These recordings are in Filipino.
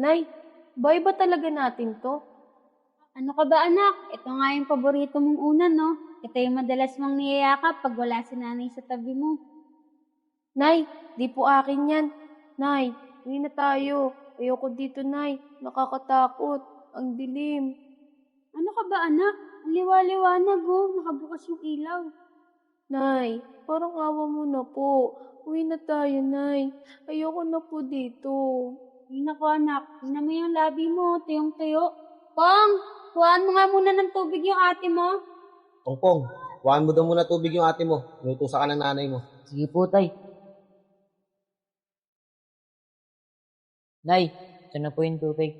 Nay, bay ba talaga natin to? Ano ka ba anak? Ito nga yung paborito mong unan, no? Ito yung madalas mong niyayakap pag wala si nanay sa tabi mo. Nay, di po akin yan. Nay, uwi na tayo. Ayoko dito, Nay. Nakakatakot. Ang dilim. Ano ka ba anak? Ang liwa-liwanag, oh. Nakabukas yung ilaw. Nay, parang awa mo na po. Uwi na tayo, Nay. Ayoko na po dito. Ay naku anak, tingnan mo yung labi mo, tuyong-tuyo. Pong, kuhaan mo nga muna ng tubig yung ate mo. Pongpong, kuhaan mo daw muna tubig yung ate mo. Inutusan ka ng nanay mo. Sige po, tay. Nay, ito na po yung tubig.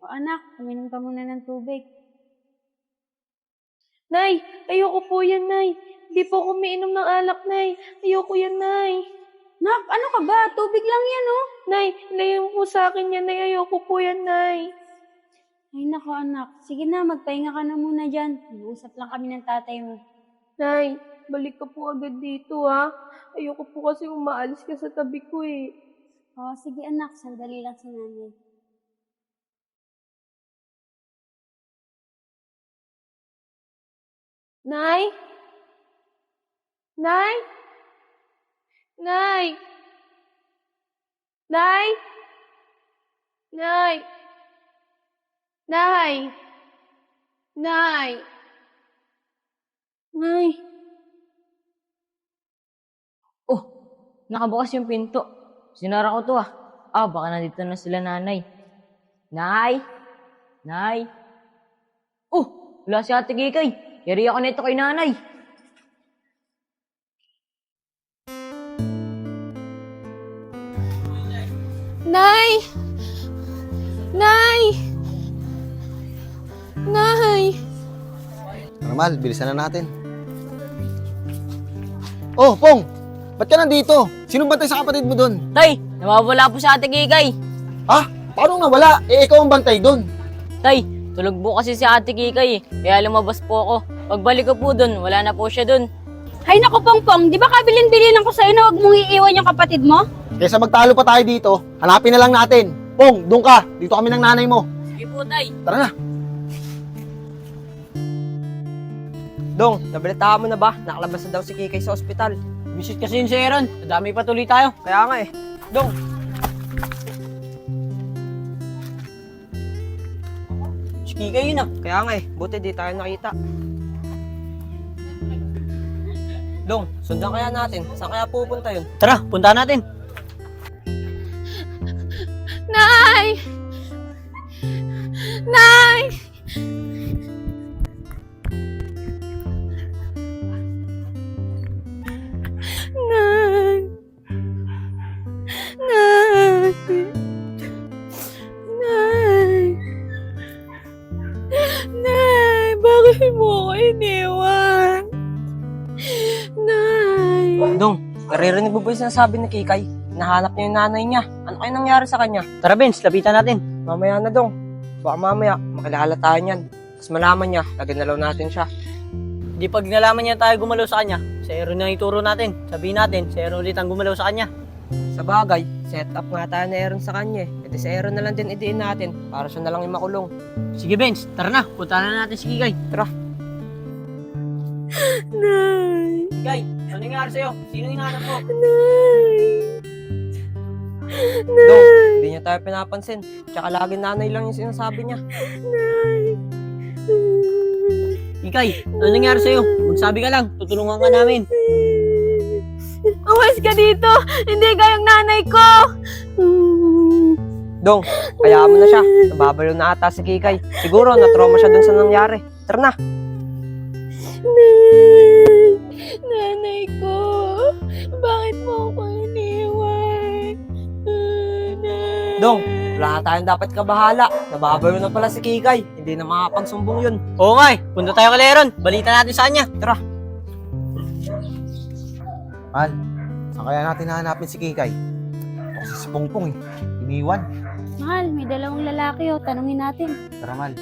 O anak, uminom ka muna ng tubig. Nay, ayoko po yan, Nay. Di po ako umiinom ng alak, Nay. Ayoko yan, Nay. Nak, ano ka ba? Tubig lang yan, oh. Nay, ilayin mo po sa akin yan, Nay. Ayoko po yan, Nay. Ay naku anak, sige na, magpahinga ka na muna dyan. Nag-uusap lang kami ng tatay mo. Nay, balik ka po agad dito, ha? Ayoko po kasi umaalis ka sa tabi ko, eh. O sige anak, sandali lang sa nanay. Nay? Nay? Nay? Nay? Nay? Nay? Nay? Nay? Oh, nakabukas yung pinto. Sinara ko to ah. Ah, baka nandito na sila nanay. Nay? Nay? Oh, wala si ate Kikay. Yari ako nito kay nanay. Normal, bilisan na natin. Oh, Pong! Ba't ka nandito? Sino bantay sa kapatid mo doon? Tay, nawawala po si ate Kikay. Ha? Paano nawala? Eh, ikaw ang bantay doon. Tay, tulog po kasi si ate Kikay eh. Kaya lumabas po ako. Pagbalik ko po dun, wala na po siya dun. Hay naku Pongpong, di ba kabilin-bilin ako sa'yo na huwag mong iiwan yung kapatid mo? Kaysa magtalo pa tayo dito, hanapin na lang natin. Pong, doon ka. Dito kami ng nanay mo. Sige po, tay. Tara na. Dong, nabalitaan mo na ba? Nakalabas na daw si Kikay sa ospital. Visit kasi yun si Aaron. Nadami pa tuloy tayo. Kaya nga eh. Dong! Si Kikay yun ah. Kaya nga eh. Buti di tayo nakita. Dong, sundan kaya natin. Saan kaya pupunta yun? Tara, punta natin. Nay! Bakit mo ako iniwan? Nay! Dong, naririnig mo ba yung sinasabi ni Kikay? Nahanap niya yung nanay niya. Ano kaya nangyari sa kanya? Tara, Benz, lapitan natin. Mamaya na, Dong. Baka mamaya, makilala tayo niyan. Tapos malaman niya, naginalaw natin siya. Di pag nalaman niya tayo gumalaw sa kanya, Aaron na ituro natin. Sabihin natin, Aaron ulit ang gumalaw sa kanya. Sa bagay, set up nga tayo ni Aaron sa kanya eh. E di si Aaron na lang din idiin natin para siya na lang yung makulong. Sige, Benz, tara na. Punta na natin si Kikay. Tara. Nay! Kikay, ano nangyari sa'yo? Sino yung hanap mo? Nay! Dong, hindi niya tayo pinapansin. Tsaka lagi nanay lang yung sinasabi niya. Nay! Kikay, ano nangyari sa'yo? Magsabi ka lang, tutulungan ka namin. Umalis ka dito! Hindi ka yung nanay ko! Dong, kaya mo na siya. Nababalo na ata si Kikay. Siguro, na-trauma siya dun sa nangyari. Tara na. Nay! Nanay ko! Bakit mo ako iniwan? Dong, wala na tayong dapat kabahala. Nababalo na pala si Kikay. Hindi na makapagsumbong yun. Oo nga eh, punta tayo kay Aaron. Balita natin sa kanya. Tara. Mal, saan kaya natin hahanapin si Kikay? Ito kasi si Pongpong eh. Iniwan. Mahal, may dalawang lalaki oh. Tanungin natin. Tara, Mal.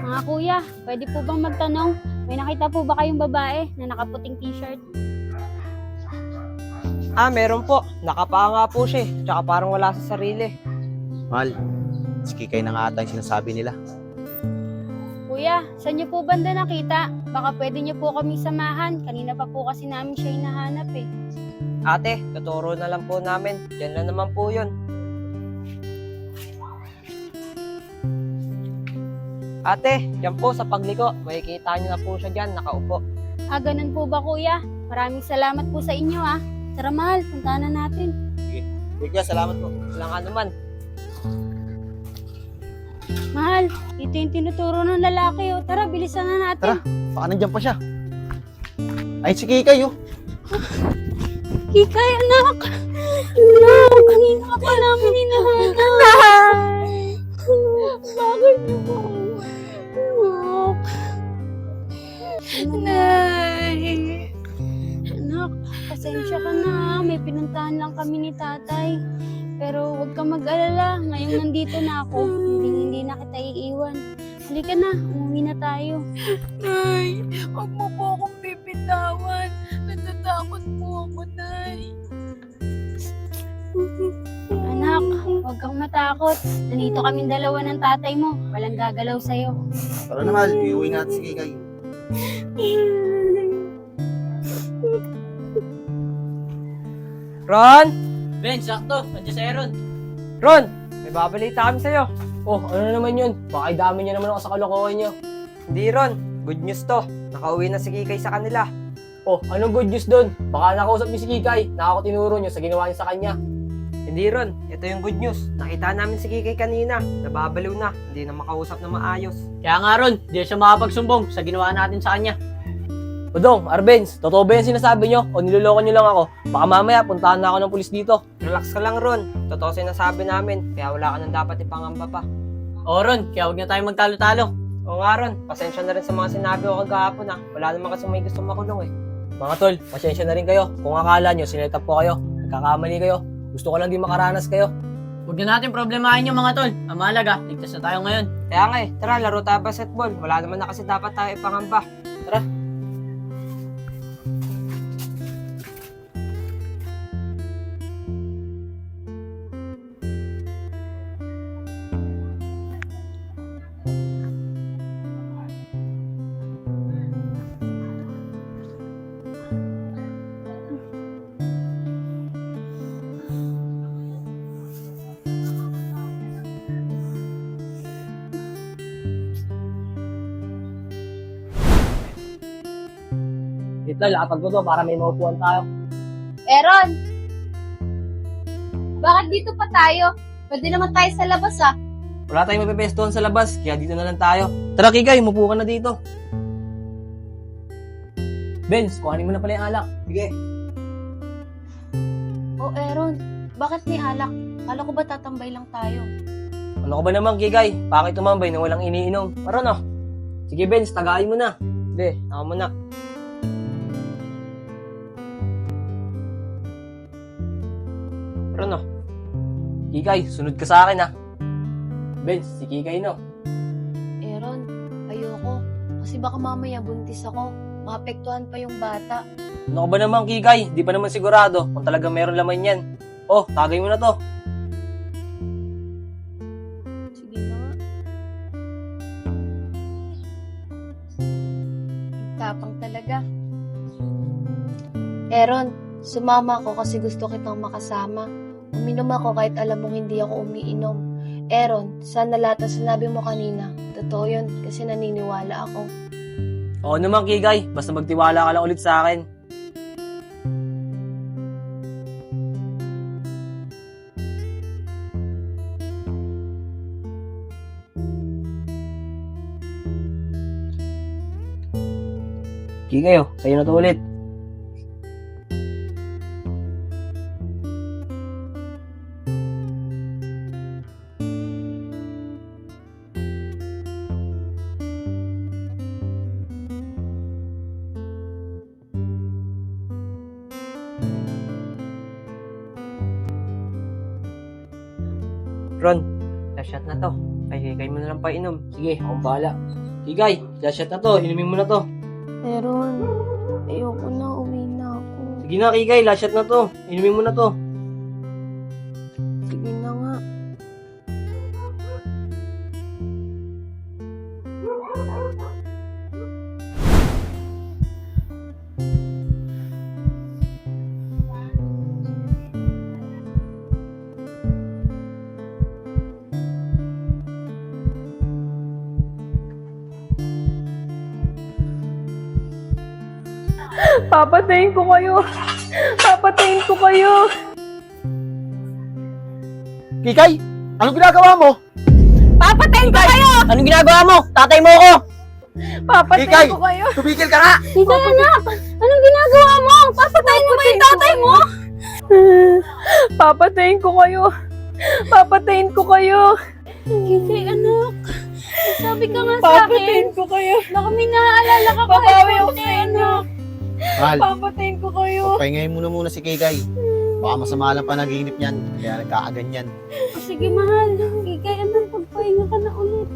Mga kuya, pwede po bang magtanong? May nakita po ba kayong babae na nakaputing t-shirt? Ah, meron po. Nakapaa nga po siya eh. Tsaka parang wala sa sarili. Mahal, si Kikay na nga ata yung sinasabi nila. Kuya, saan niyo po banda nakita? Baka pwede niyo po kami samahan. Kanina pa po kasi namin siya hinahanap eh. Ate, tuturo na lang po namin. Diyan lang naman po yun. Ate, diyan po sa pagliko. Makikita niyo na po siya dyan, nakaupo. Ah, ganun po ba kuya? Maraming salamat po sa inyo ah. Tara mahal, puntahan na natin. Kuya, salamat po. Walang ano man. Mahal, ito yung tinuturo ng lalaki oh. Tara, bilisan na natin. Tara. Baka nandyan pa siya. Ay, si Kikay, oh. Kikay, anak! Anak, kanina ka pa namin hinahanap. Bakit po? Anak. Nay. Anak, pasensya ka na. May pinuntahan lang kami ni tatay. Pero huwag kang mag-alala. Ngayong nandito na ako. Hindi, hindi na kita iiwan. Halika na, umuwi na tayo. Nay, huwag mo po akong bibitawan. Natatakot po ako, Nay. Anak, huwag kang matakot. Nandito kaming dalawa ng tatay mo. Walang gagalaw sa'yo. Tara na, mahal. Iuwi natin si Kikay. Ron! Ben, sakto. Nandiyan si Aaron. Ron! May babalita kami sa'yo. Oh, ano naman yun? Baka idami niya naman ako sa kalokohan niyo. Hindi Ron, good news to. Nakauwi na si Kikay sa kanila. Oh, anong good news doon? Baka nakausap niyo si Kikay. Nakakatinuro niyo sa ginawa niya sa kanya. Hindi Ron, ito yung good news. Nakita namin si Kikay kanina. Nababaliw na, hindi na makausap na maayos. Kaya nga ron, di siya makapagsumbong sa ginawa natin sa kanya. Udong, Arbenz, totoo ba yung sinasabi nyo o niloloko nyo lang ako? Baka mamaya puntahan na ako ng pulis dito. Relax ka lang Ron, totoo sinasabi namin. Kaya wala ka nang dapat ipangamba pa. O Ron, kaya huwag na tayo magtalo-talo. Oo nga Ron, pasensya na rin sa mga sinabi ko kagahapon ah. Wala naman kasi may gusto makulong eh. Mga tol, pasensya na rin kayo. Kung akala nyo, sinetap ko kayo. Nagkakamali kayo. Gusto ko lang di makaranas kayo. Huwag na natin problemahin yung mga tol. Ang mahalaga, ligtas na tayo ngayon. Kaya nga eh, tara laro tayo basketball. Wala naman na kasi dapat tayo ipangamba. Tara. Dito, lakad ko to para may maupuan tayo. Eron! Bakit dito pa tayo? Pwede naman tayo sa labas ah. Wala tayong mapepestuhan sa labas, kaya dito na lang tayo. Tara, Kikay, mupo ka na dito. Benz, kuhanin mo na pala yung alak. Sige. Oh, Aaron, bakit may alak? Kala ko ba tatambay lang tayo? Ano ka ba naman, Kikay? Bakit tumambay na walang iniinom? Tara na. Sige, Benz, tagayin mo na. Sige, ako muna. Tara na. Kikay, sunod ka sa akin, ha. Benz, si Kikay, no? Aaron, ayoko. Kasi baka mamaya buntis ako. Maapektuhan pa yung bata. Ano ka ba naman, Kikay? Di pa naman sigurado kung talaga meron laman yan. Oh, tagay mo na to. Sige na nga. Ang Tapang talaga. Aaron, sumama ako kasi gusto kitang makasama. Uminom ako kahit alam mong hindi ako umiinom. Aaron, sana lahat na sinabi mo kanina. Totoo yun kasi naniniwala ako. Oo naman, Kikay. Basta magtiwala ka lang ulit sa akin. Kikay, oh. Sa'yo na to ulit. Sige, akong bahala. Last shot na to. Inumin mo na to. Aaron, ayoko na. Uwi na ako. Sige na, last shot na to. Inumin mo na to. Papatayin ko kayo. Papatayin ko kayo. Kikay, anong ginagawa mo? Papatayin ko kayo. Anong ginagawa mo? Tatay mo ako! Papatayin Kikay! ko kayo. Tumigil ka nga! Kikay anak, anong ginagawa mo? Papatayin mo ba yung tatay mo? Papatayin ko kayo. Papatayin ko kayo. Kikay anak, sabi ka nga sa Papatayin akin. ko kayo. Baka may naaalala ka pa. Babawi ako sa inyo. Mahal, Papatayin ko kayo. pahingayin mo na muna si Kikay. Baka masama lang panaginip niyan, kaya nagkakaganyan. O, sige mahal, Kikay anak, pagpahinga ka na ulit.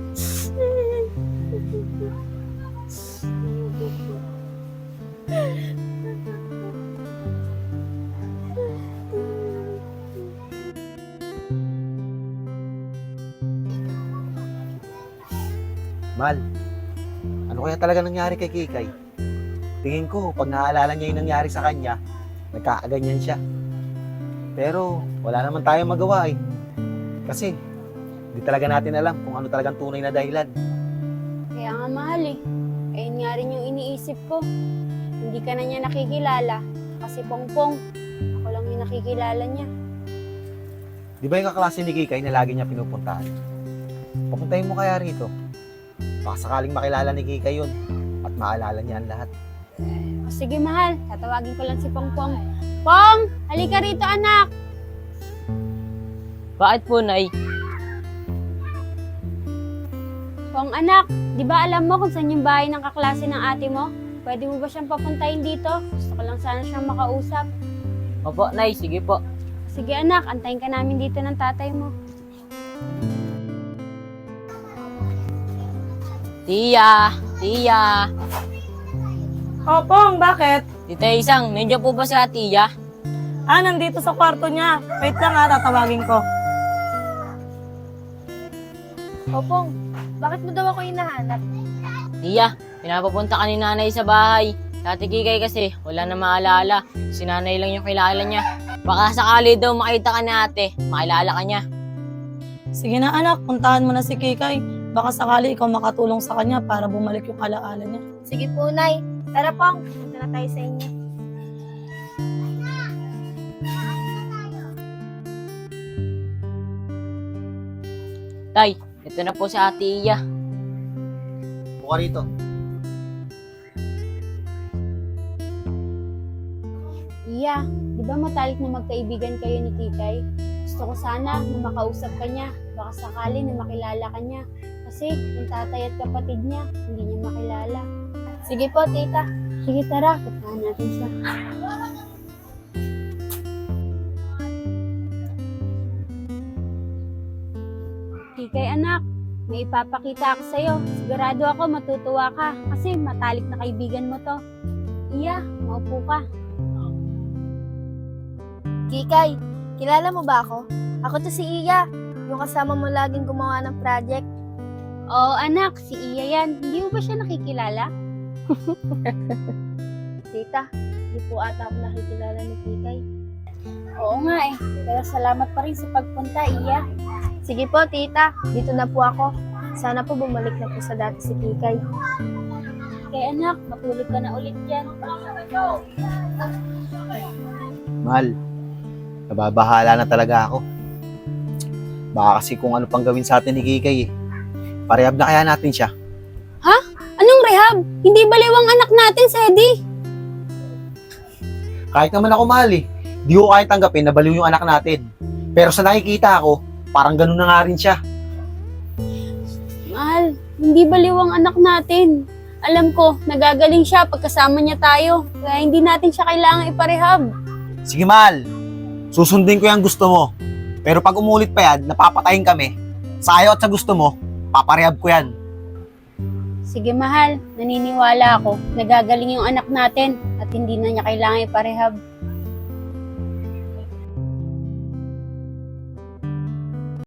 Mal, ano kaya talaga nangyari kay Kikay? Tingin ko, pag naaalala niya yung nangyari sa kanya, nagkakaganyan siya. Pero, wala naman tayong magawa eh. Kasi, hindi talaga natin alam kung ano talagang tunay na dahilan. Kaya nga mahal eh. Ayun nga rin yung iniisip ko. Hindi ka na niya nakikilala. Kasi pongpong, ako lang yung nakikilala niya. Di ba yung kaklase ni Kikay na lagi niya pinupuntahan? Papuntahin mo kaya rito. Baka sakaling makilala ni Kikay yun at maalala niya ang lahat. O sige mahal, tatawagin ko lang si Pongpong. Pong! Halika rito anak! Bakit po, Nay? Pong anak, di ba alam mo kung saan yung bahay ng kaklase ng ate mo? Pwede mo ba siyang papuntahin dito? Gusto ko lang sana siyang makausap. Opo, Nay. Sige po. Sige anak, antayin ka namin dito ng tatay mo. Tia! Tia! Opong, bakit? Tita Isang, nandiyan po ba si Tia? Ah, nandito sa kwarto niya. Wait lang ha, tatawagin ko. Opong, bakit mo daw ako hinahanap? Tia, pinapapunta ka ni nanay sa bahay. Dati Kikay kasi, wala na maalala. Si nanay lang yung kilala niya. Baka sakali daw makita ka ni ate, makilala ka niya. Sige na anak, puntahan mo na si Kikay. Baka sakali ikaw makatulong sa kanya para bumalik yung alaala niya. Sige po, Nay. Tara, Pong. Punta na tayo sa inyo. Tay, ito na po si ate Iya. Buka rito. Iya, di ba matalik na magkaibigan kayo ni Kikay? Gusto ko sana na makausap ka niya. Baka sakali na makilala ka niya. Kasi yung tatay at kapatid niya, hindi niya makilala. Sige po, tita. Sige tara, puntahan natin siya. Kikay anak, may ipapakita ako sa'yo. Sigurado ako matutuwa ka kasi matalik na kaibigan mo to. Iya, maupo ka. Kikay, kilala mo ba ako? Ako to si Iya, yung kasama mo laging gumawa ng project. Oo anak, si Iya yan. Hindi mo ba siya nakikilala? Tita, di po ata ako nakikilala ni Kikay. Oo nga eh. Pero salamat pa rin sa pagpunta, Iya. Sige po, tita. Dito na po ako. Sana po bumalik na po sa dati si Kikay. Kaya anak, matulog ka na ulit dyan. Mahal, nababahala na talaga ako. Baka kasi kung ano pang gawin sa atin ni Kikay eh. Parehab na kaya natin siya. Anong rehab? Hindi baliwang anak natin, Sedi. Kahit naman ako mahal eh. Di ko kaya tanggapin na baliw yung anak natin. Pero sa nakikita ako, parang ganun na nga rin siya. Mahal, hindi baliwang anak natin. Alam ko, nagagaling siya pagkasama niya tayo. Kaya hindi natin siya kailangan iparehab. Sige mahal, susundin ko yung gusto mo. Pero pag umulit pa yan, napapatayin kami. Sa ayaw at sa gusto mo, paparehab ko yan. Sige mahal, naniniwala ako. Nagagaling yung anak natin at hindi na niya kailangan iparehab.